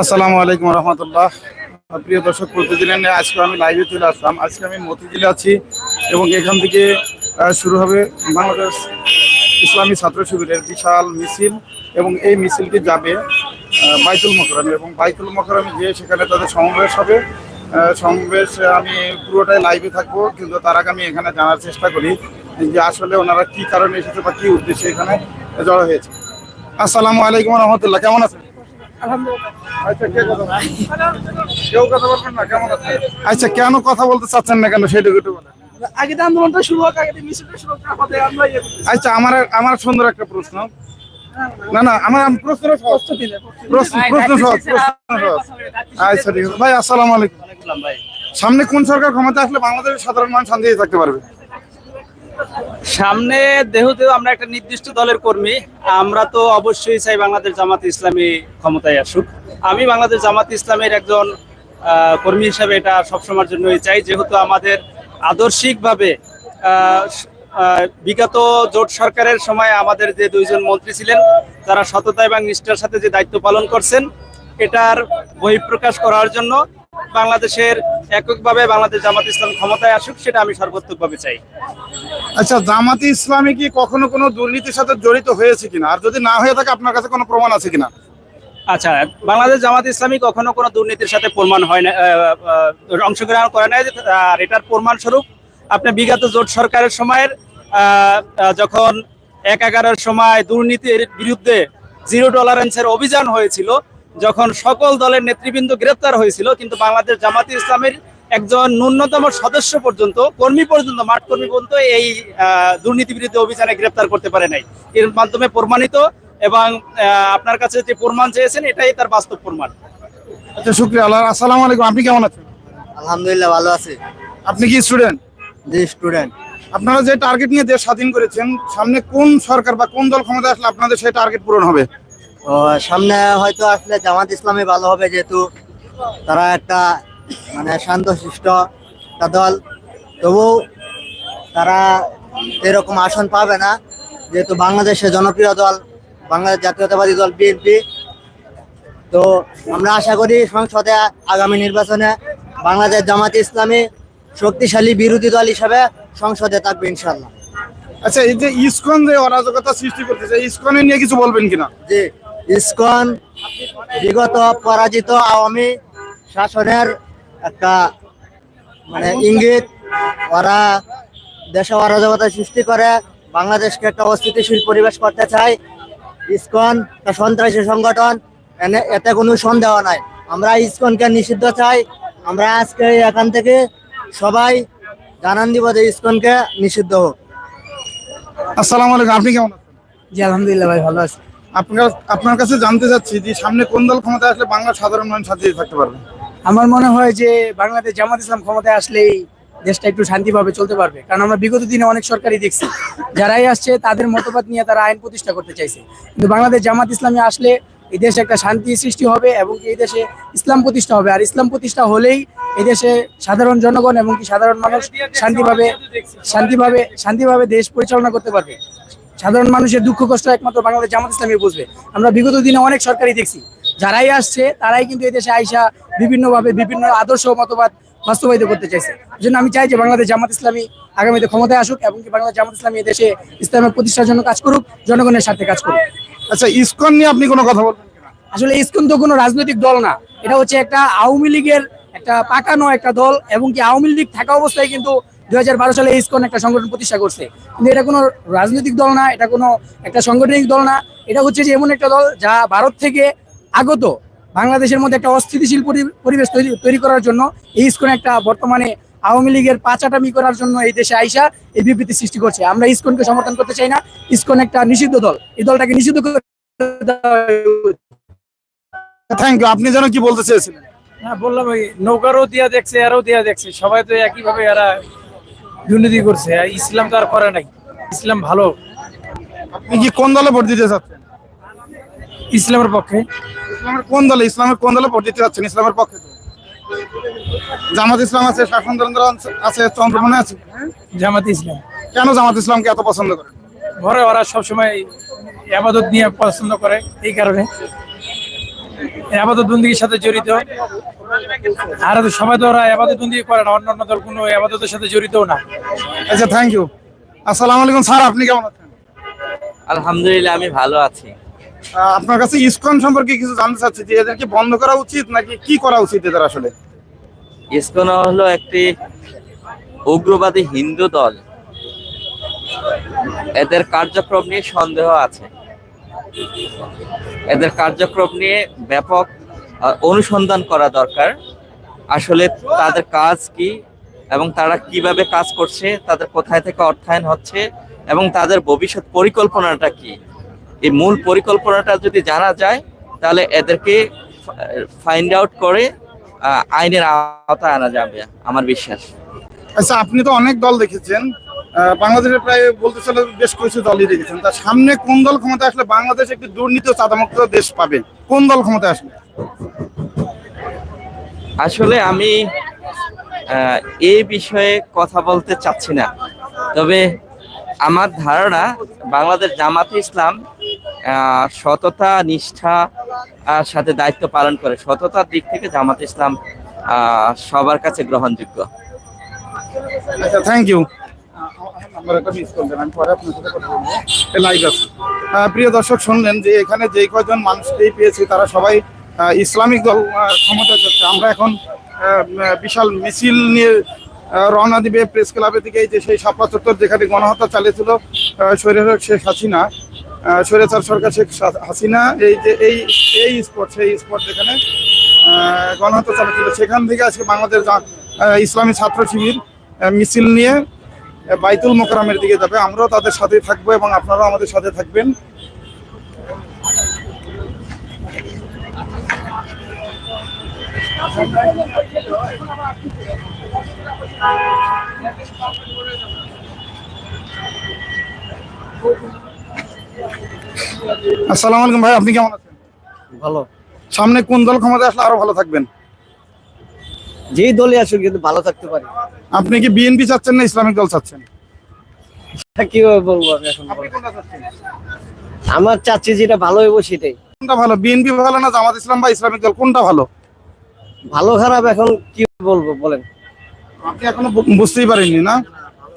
আসসালামু আলাইকুম রহমতুল্লাহ। প্রিয় দর্শক, প্রতিদিনের আজকে আমি লাইভে চলে আসলাম। আজকে আমি মতিঝিলে আছি এবং এখান থেকে শুরু হবে বাংলাদেশ ইসলামী ছাত্র শিবিরের বিশাল মিছিল এবং এই মিছিলটি যাবে বাইতুল মকরমে এবং বাইতুল মকরমে গিয়ে সেখানে তাদের সমাবেশ হবে। সমাবেশ আমি পুরোটাই লাইভে থাকব, কিন্তু তার আগে আমি এখানে জানার চেষ্টা করি যে আসলে ওনারা কি কারণে এসেছে বা কী উদ্দেশ্যে এখানে জড়ো হয়েছে। আসসালামু আলাইকুম রহমতুল্লাহ কেমন আছেন? আচ্ছা কেমন আছেন? আচ্ছা কেন কথা বলতে চাচ্ছেন না কেন? সেটুকু একটু বলেন। আগে আন্দোলনটা শুরু হোক আগে মিছিলটা শুরু হোক আমরা ইয়ে আচ্ছা আমার আমার সুন্দর একটা প্রশ্ন। না না আমার প্রশ্ন প্রশ্ন প্রশ্ন সহজ প্রশ্ন সহজ। আচ্ছা ঠিক আছে। ভাই আসসালামু আলাইকুম। সামনে কোন সরকার ক্ষমতা আসলে বাংলাদেশের সাধারণ মানুষ শান্তিতে থাকতে পারবে? সামনে দেহতে আমরা একটা নির্দিষ্ট দলের কর্মী। আমরা তো অবশ্যই চাই বাংলাদেশ জামাত ইসলামী ক্ষমতায় আসুক। আমি বাংলাদেশ জামাত ইসলামের একজন কর্মী হিসাবে এটা সবসময়ের জন্যই চাই। যেহেতু আমাদের আদর্শিকভাবে বিগত জোট সরকারের সময় আমাদের যে দুইজন মন্ত্রী ছিলেন, তারা সততা এবং নিষ্ঠার সাথে যে দায়িত্ব পালন করছেন, এটার বহিঃপ্রকাশ করার জন্য বাংলাদেশের এককভাবে বাংলাদেশ জামাত ইসলাম ক্ষমতায় আসুক সেটা আমি সর্বোত্তকভাবে চাই। আচ্ছা জামাতি ইসলামী কি কখনো কোনো দুর্নীতির সাথে জড়িত হয়েছে কিনা? আর যদি না হয়ে থাকে আপনার কাছে কোনো প্রমাণ আছে কিনা? আচ্ছা বাংলাদেশ জামাত ইসলামী কখনো কোনো দুর্নীতির সাথে প্রমাণ হয় না অংশগ্রহণ করে নাই আর এটার প্রমাণ স্বরূপ আপনি বিগত জোট সরকারের সময়ের যখন এক এগারোর সময় দুর্নীতির বিরুদ্ধে জিরো টলারেন্সের অভিযান হয়েছিল যখন সকল দলের নেতৃবৃন্দ গ্রেপ্তার হয়েছিল কিন্তু বাংলাদেশ জামাতি ইসলামের একজন ন্যূনতম সদস্য পর্যন্ত কর্মী পর্যন্ত মাঠ কর্মী পর্যন্ত এই আহ, দুর্নীতি বিরুদ্ধে অভিযানে গ্রেপ্তার করতে পারে নাই। এর মাধ্যমে প্রমাণিত এবং আপনার কাছে যে প্রমাণ চেয়েছেন এটাই তার বাস্তব প্রমাণ। আচ্ছা শুক্রিয়া আল্লাহ আসসালামু আলাইকুম আপনি কেমন আছেন? আলহামদুলিল্লাহ ভালো আছি। আপনি কি স্টুডেন্ট? জি স্টুডেন্ট। আপনারা যে টার্গেট নিয়ে দেশ স্বাধীন করেছেন সামনে কোন সরকার বা কোন দল ক্ষমতা আসলে আপনাদের সেই টার্গেট পূরণ হবে? সামনে হয়তো আসলে জামাত ইসলামী ভালো হবে যেহেতু তারা একটা মানে শান্তশিষ্ট একটা দল। তবু তারা এরকম আসন পাবে না যেহেতু বাংলাদেশের জনপ্রিয় দল বাংলাদেশ জাতীয়তাবাদী দল বিএনপি। তো আমরা আশা করি সংসদে আগামী নির্বাচনে বাংলাদেশ জামাত ইসলামী শক্তিশালী বিরোধী দল হিসাবে সংসদে থাকবে ইনশাল্লাহ আচ্ছা এই যে ইসকন যে অরাজকতা সৃষ্টি করতেছে ইসকনে নিয়ে কিছু বলবেন কিনা? যে ইসকন বিগত পরাজিত আওয়ামী শাসনের একটা মানে ইঙ্গিত। ওরা দেশে অরাজকতা সৃষ্টি করে বাংলাদেশকে একটা অস্থিতিশীল পরিবেশ করতে চায়। ইসকন একটা সন্ত্রাসী সংগঠন এনে- এতে কোনো সন্দেহ নাই। আমরা ইসকনকে নিষিদ্ধ চাই। আমরা আজকে এখান থেকে সবাই জানান দিব যে ইসকনকে নিষিদ্ধ হোক। আসসালামু আলাইকুম আপনি কেমন আছেন? জি আলহামদুলিল্লাহ ভাই ভালো আছি। আপনার আপনার কাছে জানতে চাচ্ছি যে সামনে কোন দল ক্ষমতা আসলে বাংলার সাধারণ মানুষ শান্তিতে থাকতে পারবে? আমার মনে হয় যে বাংলাদেশ জামাত ইসলাম ক্ষমতায় আসলেই দেশটা একটু শান্তিভাবে চলতে পারবে। কারণ আমরা বিগত দিনে অনেক সরকারই দেখছি, যারাই আসছে তাদের মতবাদ নিয়ে তারা আইন প্রতিষ্ঠা করতে চাইছে। কিন্তু বাংলাদেশ জামাত ইসলামী আসলে এই দেশে একটা শান্তি সৃষ্টি হবে এবং এই দেশে ইসলাম প্রতিষ্ঠা হবে। আর ইসলাম প্রতিষ্ঠা হলেই এই দেশে সাধারণ জনগণ এবং কি সাধারণ মানুষ শান্তিভাবে শান্তিভাবে শান্তিভাবে দেশ পরিচালনা করতে পারবে। সাধারণ মানুষের দুঃখ কষ্ট একমাত্র বাংলাদেশ জামাত ইসলামী বুঝবে। আমরা বিগত দিনে অনেক সরকারই দেখছি যারাই আসছে তারাই কিন্তু এদেশে আইসা বিভিন্নভাবে বিভিন্ন আদর্শ মতবাদ বাস্তবায়িত করতে চাইছে। জন্য আমি চাই যে বাংলাদেশ জামাত ইসলামী আগামীতে ক্ষমতায় আসুক এবং কি বাংলাদেশ জামাত ইসলামী এদেশে ইসলামের প্রতিষ্ঠার জন্য কাজ করুক জনগণের স্বার্থে কাজ করুক। আচ্ছা ইসকন নিয়ে আপনি কোনো কথা বলবেন আসলে ইসকন তো কোনো রাজনৈতিক দল না এটা হচ্ছে একটা আওয়ামী লীগের একটা পাকানো একটা দল এবং কি আওয়ামী লীগ থাকা অবস্থায় কিন্তু দুই হাজার বারো সালে ইসকন একটা সংগঠন প্রতিষ্ঠা করছে। কিন্তু এটা কোনো রাজনৈতিক দল না এটা কোনো একটা সাংগঠনিক দল না। এটা হচ্ছে যে এমন একটা দল যা ভারত থেকে আগত বাংলাদেশের মধ্যে একটা অস্থিতিশীল পরি- পরিবেশ তৈরি তৈরি করার জন্য এই ইসকন একটা বর্তমানে আওয়ামী লীগের পাচাটামি করার জন্য এই দেশে আইসা এই বিবৃতি সৃষ্টি করছে। আমরা ইসকনকে সমর্থন করতে চাই না ইসকন একটা নিষিদ্ধ দল। এই দলটাকে নিষিদ্ধ করে থ্যাংক ইউ আপনি যেন কি বলতে চেয়েছিলেন? হ্যাঁ বললাম ওই নৌকারও দিয়া দেখছে এরাও দিয়া দেখছে। সবাই তো একইভাবে এরা দুর্নীতি করছে। ইসলাম তো আর করে নাই। ইসলাম ভালো। আপনি কি কোন দলে ভোট দিতে চাচ্ছেন? ইসলামের পক্ষে। ইসলামের কোন দলে? ইসলামের কোন দলে ভোট দিতে চাচ্ছেন ইসলামের পক্ষে? জামাত ইসলাম আছে শাসনতন্ত্র আছে চন্দ্রমনে আছে? জামাত ইসলাম। কেন জামাত ইসলামকে এত পছন্দ করেন ঘরে ওরা সবসময় আবাদত নিয়ে পছন্দ করে এই কারণে। আবাদত বন্দির সাথে জড়িত। আর তো সবাই তো ওরা আবাদত বন্দি করে না অন্য অন্য দল কোনো আবাদতের সাথে জড়িতও না। আচ্ছা থ্যাংক ইউ আসসালামু আলাইকুম স্যার আপনি কেমন আছেন? আলহামদুলিল্লাহ আমি ভালো আছি। আপনার কাছে ইসকন সম্পর্কে কিছু জানতে চাচ্ছি যে এদেরকে বন্ধ করা উচিত নাকি কি করা উচিত এদের আসলে? ইসকন হলো একটি উগ্রবাদী হিন্দু দল। এদের কার্যক্রম নিয়ে সন্দেহ আছে। এদের কার্যক্রম নিয়ে ব্যাপক অনুসন্ধান করা দরকার। আসলে তাদের কাজ কি এবং তারা কীভাবে কাজ করছে, তাদের কোথায় থেকে অর্থায়ন হচ্ছে এবং তাদের ভবিষ্যৎ পরিকল্পনাটা কি? এই মূল পরিকল্পনাটা যদি জানা যায়, তাহলে এদেরকে ফাইন্ড আউট করে আইনের আওতায় আনা যাবে, আমার বিশ্বাস। আচ্ছা আপনি তো অনেক দল দেখেছেন। আহ, বাংলাদেশে প্রায় বলতে চলে বেশ কিছু দলই দেখেছেন। তার সামনে কোন দল ক্ষমতা আসলে বাংলাদেশ একটি দুর্নীতি ও চাঁদামুক্ত দেশ পাবে? কোন দল ক্ষমতা আসলে আসলে আমি এই বিষয়ে কথা বলতে চাচ্ছি না। তবে আমার ধারণা বাংলাদেশ জামাতে ইসলাম আহ, সততা নিষ্ঠা আর সাথে দায়িত্ব পালন করে। সততার দিক থেকে জামাত ইসলাম আহ, সবার কাছে গ্রহণযোগ্য। আচ্ছা থ্যাংক ইউ প্রিয় দর্শক, শুনলেন যে এখানে যে কয়জন মানুষকেই পেয়েছে, তারা সবাই ইসলামিক দল ক্ষমতা যাচ্ছে। আমরা এখন বিশাল মিছিল নিয়ে রওনা দিবে প্রেস ক্লাবের দিকে। যে সেই শাপলা চত্বর যেখানে গণহত্যা চালিয়েছিল স্বৈরাচার শেখ হাসিনা। স্বৈরাচার সরকার শেখ হাসিনা। এই যে, এই এই স্পট সেই স্পট যেখানে গণহত্যা চালিয়েছিল। সেখান থেকে আজকে বাংলাদেশ ইসলামী ছাত্র শিবির মিছিল নিয়ে বাইতুল মোকারামের দিকে যাবে। আমরাও তাদের সাথে থাকব এবং আপনারাও আমাদের সাথে থাকবেন। আসসালামু আলাইকুম ভাই আপনি কেমন আছেন? ভালো। সামনে কোন দল ক্ষমতা আসলে আরও ভালো থাকবেন? যেই দলে আসুন কিন্তু ভালো থাকতে পারি। আপনি কি বিএনপি চাচ্ছেন না ইসলামিক দল চাচ্ছেন? কীভাবে বলব আমি এখন আপনি কোনটা চাচ্ছেন? আমার চাচ্ছি যেটা ভালো হইব সেটাই। কোনটা ভালো? বিএনপি ভালো না জামাত ইসলাম বা ইসলামিক দল? কোনটা ভালো? ভালো খারাপ এখন কি বলব বলেন। আপনি এখনও বুঝতেই পারেননি না?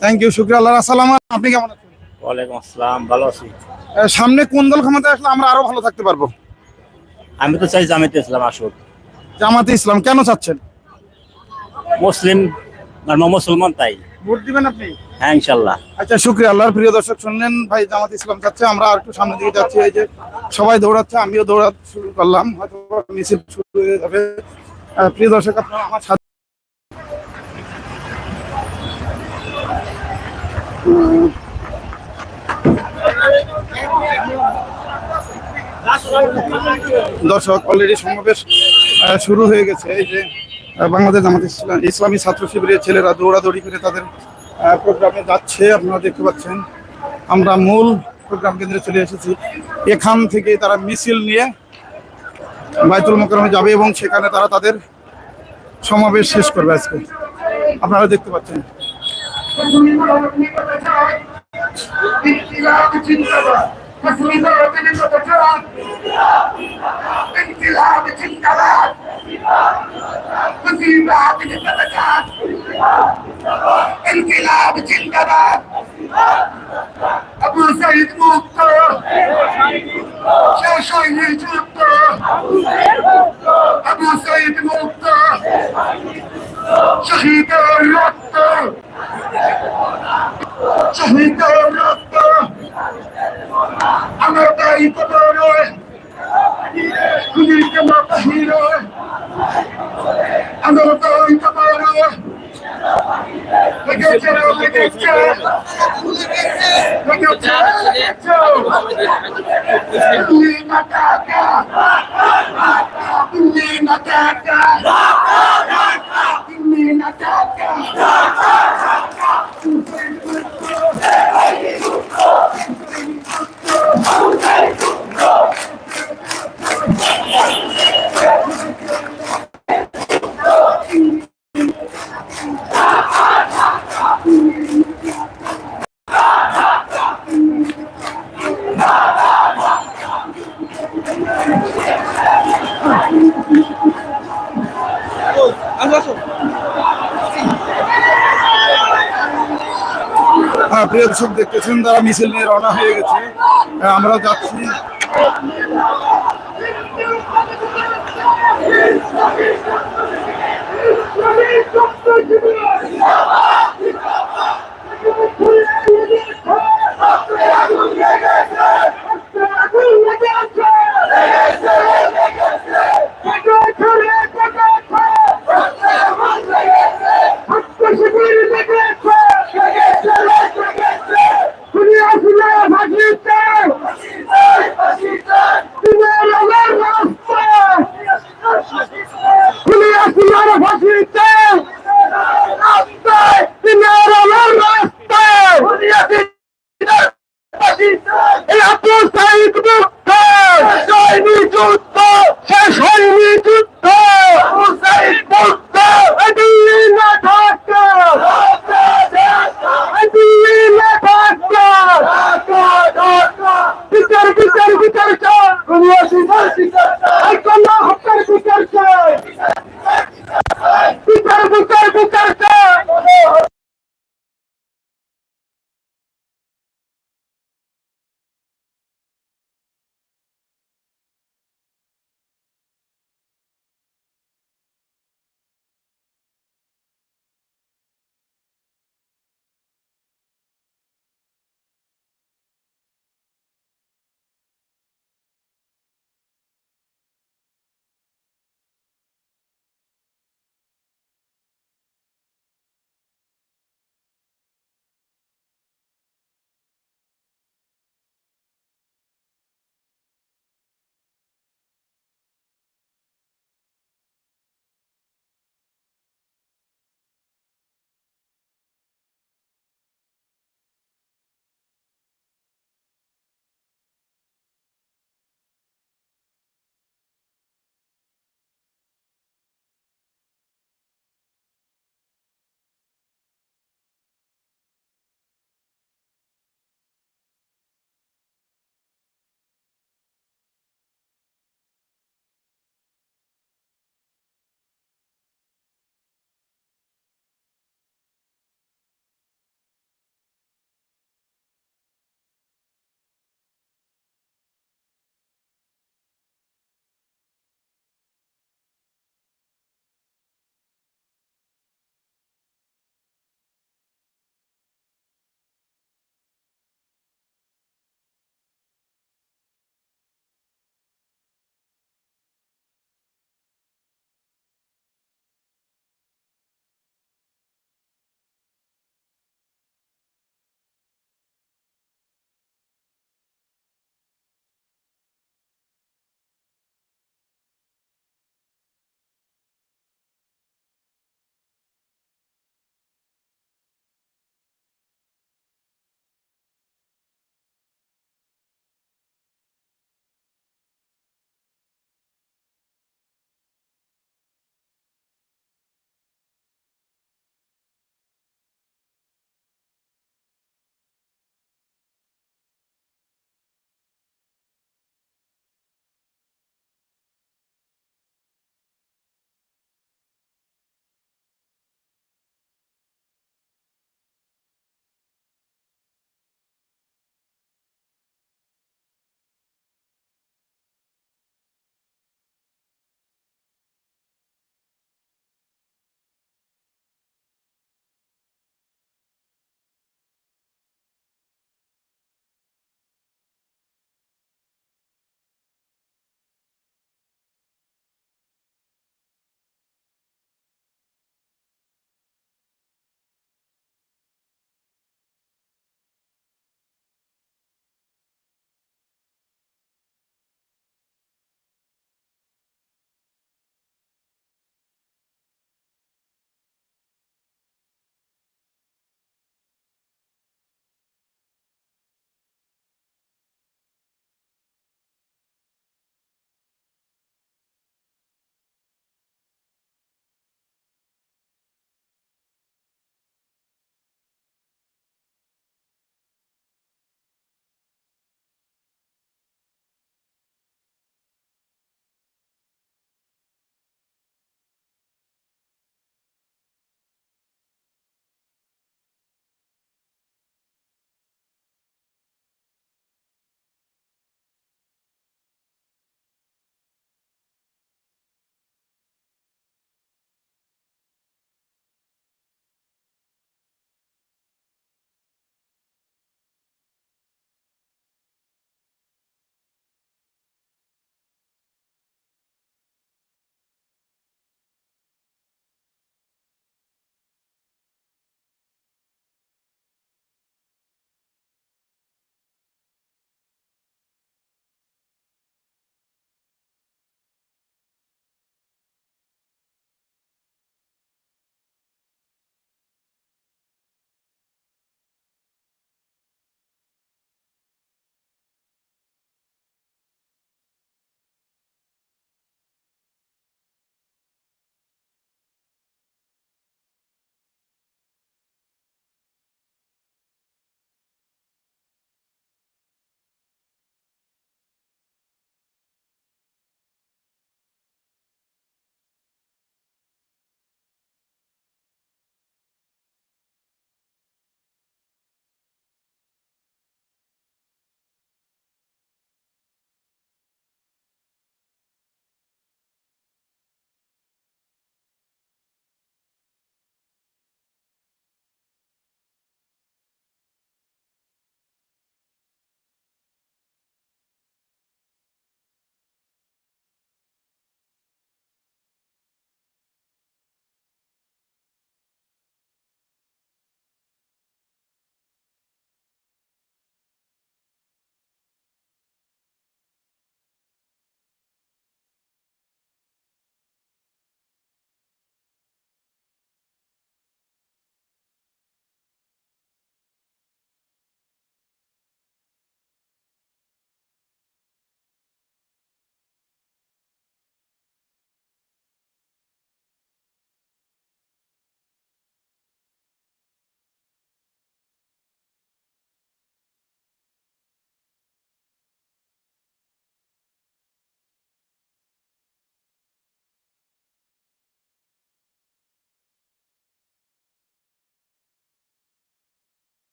থ্যাংক ইউ শুক্রিয়া আল্লাহ আসসালাম আপনি কেমন আছেন? ওয়ালাইকুম আসসালাম ভালো আছি। সামনে কোন দল ক্ষমতা আসলে আমরা আরও ভালো থাকতে পারব? আমি তো চাই জামাতে ইসলাম আসুক। জামাতে ইসলাম কেন চাচ্ছেন? মুসলিম ধর্ম মুসলমান তাই? ভোট দিবেন আপনি? হ্যাঁ ইনশাল্লাহ। আচ্ছা শুক্রিয়া। আল্লাহর প্রিয় দর্শক শুনলেন ভাই জামাত ইসলাম চাচ্ছে। আমরা আর একটু সামনের দিকে যাচ্ছি। এই যে সবাই দৌড়াচ্ছে আমিও দৌড়া শুরু করলাম। হয়তো মিছিল শুরু হয়ে যাবে। প্রিয় দর্শক আপনারা আমার সাথে দর্শক অলরেডি সমাবেশ শুরু হয়ে গেছে। এই যে বাংলাদেশ আমাদের ইসলামী ছাত্র শিবিরের ছেলেরা দৌড়াদৌড়ি করে তাদের প্রোগ্রামে যাচ্ছে। আপনারা দেখতে পাচ্ছেন, আমরা মূল প্রোগ্রাম কেন্দ্রে চলে এসেছি। এখান থেকে তারা মিছিল নিয়ে বাইতুল মোকরমে যাবে এবং সেখানে তারা তাদের সমাবেশ শেষ করবে আজকে। আপনারা দেখতে পাচ্ছেন। চিন্তা تسليم الوطن المتكرر انقلاب الانقلاب تسليم باطل الثبات انقلاب الانقلاب ابو سعيد موتو يا شايل جوتو ابو سعيد موتو شهيد الوطن شهيد الوطن আমার দায়িত্ব বড় খুনির কেমন বাহির আমার দায়িত্ব বড় লেগেছে লেগেছে লেগেছে লেগেছে তুমি দর্শক দেখতেছেন তারা মিছিল নিয়ে রওনা হয়ে গেছে। আমরা যাচ্ছি শেষ হয়নি যুদ্ধ